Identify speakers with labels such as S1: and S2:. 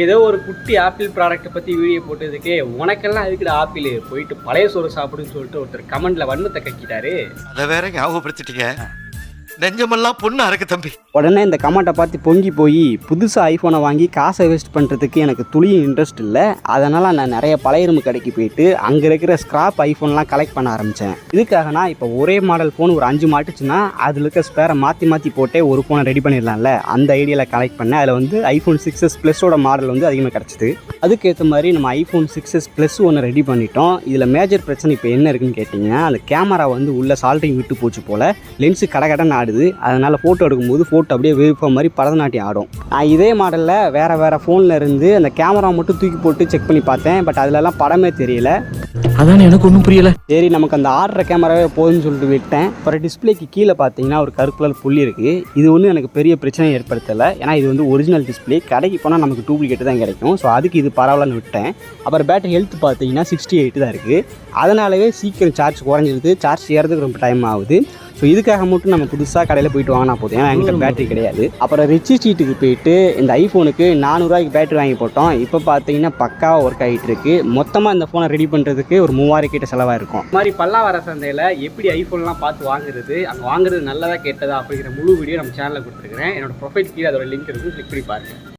S1: ஏதோ ஒரு குட்டி ஆப்பிள் ப்ராடக்ட்டை பற்றி வீடியோ போட்டதுக்கே உனக்கெல்லாம் அதுக்குடா ஆப்பிள்? போயிட்டு பழைய சோறு சாப்பிடுன்னு சொல்லிட்டு ஒருத்தர் கமெண்ட்ல வன்மத்தை கக்கிட்டாரு.
S2: அதை வேற ஞாபகப்படுத்திட்டீங்க. நெஞ்சமெல்லாம் பொண்ணு அறக்கு தம்பி.
S1: உடனே இந்த கமெண்ட்டை பார்த்து பொங்கி போய் புதுசாக ஐஃபோனை வாங்கி காசை வேஸ்ட் பண்ணுறதுக்கு எனக்கு துளியும் இன்ட்ரெஸ்ட் இல்லை. அதனால் நான் நிறைய பழைய இரும்பு கடைக்கு போயிட்டு அங்கே இருக்கிற ஸ்க்ராப் ஐஃபோன்லாம் கலெக்ட் பண்ண ஆரம்பித்தேன் இதுக்காக நான் இப்போ ஒரே மாடல் ஃபோன் ஒரு அஞ்சு மாட்டுச்சுன்னா அதில் இருக்க ஸ்பேரை மாற்றி மாற்றி போட்டே ஒரு ஃபோனை ரெடி பண்ணிடலாம்ல. அந்த ஐடியாவில் கலெக்ட் பண்ணேன். அதில் வந்து ஐஃபோன் சிக்ஸ் எஸ் ப்ளஸோட மாடல் வந்து அதிகமாக கிடச்சிது. அதுக்கேற்ற மாதிரி நம்ம ஐஃபோன் சிக்ஸ் எஸ் ப்ளஸ் ஒன்று ரெடி பண்ணிட்டோம். இதில் மேஜர் பிரச்சனை இப்போ என்ன இருக்குன்னு கேட்டிங்கன்னா அந்த கேமரா வந்து உள்ள சால்ட்ரிங் விட்டு போச்சு போல். லென்ஸு கடகடன்னு ஆடுது. அதனால் ஃபோட்டோ எடுக்கும்போது ஃபோட்டோ அப்படியே வேவ்ஃபார்ம் மாதிரி பரதநாட்டியம் ஆடும். நான் இதே மாடலில் வேறு வேறு ஃபோனில் இருந்து அந்த கேமரா மட்டும் தூக்கி போட்டு செக் பண்ணி பார்த்தேன். பட் அதிலலாம் படமே தெரியல.
S3: அதான் எனக்கு ஒன்றும் புரியல.
S1: சரி நமக்கு அந்த ஆடுற கேமராவே போதும்னு சொல்லிட்டு விட்டேன். அப்புறம் டிஸ்பிளேக்கு கீழே பார்த்தீங்கன்னா ஒரு கருப்பு கலர் புள்ளி இருக்குது இது ஒன்றும் எனக்கு பெரிய பிரச்சனை ஏற்படுத்தலை. ஏன்னா இது வந்து ஒரிஜினல் டிஸ்பிளே கடைக்கு போனால் நமக்கு டூப்ளிகேட் தான் கிடைக்கும். ஸோ அதுக்கு இது பரவாயில்லன்னு விட்டேன். அப்புறம் பேட்டரி ஹெல்த் பார்த்தீங்கன்னா சிக்ஸ்டி எயிட் தான் இருக்குது அதனாலவே சீக்கிரம் சார்ஜ் குறைஞ்சிருது. சார்ஜ் ஏறதுக்கு ரொம்ப டைம் ஆகுது. ஸோ இதுக்காக மட்டும் நம்ம புதுசாக கடையில் போயிட்டு வாங்கினா போதும். ஏன்னா என்கிட்ட பேட்டரி கிடையாது. அப்புறம் ரிச்சி சீட்டுக்கு போயிட்டு இந்த ஐஃபோனுக்கு நானூறுரூவாய்க்கு பேட்டரி வாங்கி போட்டோம். இப்போ பார்த்தீங்கன்னா பக்காவாக ஒர்க் ஆகிட்டு இருக்கு. மொத்தமாக இந்த ஃபோனை ரெடி பண்ணுறதுக்கு ஒரு மூவாயிரம் கிட்ட செலவாக இருக்கும் இந்த மாதிரி பல்லாவர சந்தையில் எப்படி ஐஃபோன்லாம் பார்த்து வாங்குறது அங்கே வாங்குறது நல்லதா கேட்டதா அப்படிங்கிற முழு வீடியோ நம்ம சேனலில் கொடுத்துருக்கிறேன். என்னோட ப்ரொஃபைல் கீழே அதோட லிங்க் இருக்குது கிளிக் பண்ணி பாருங்கள்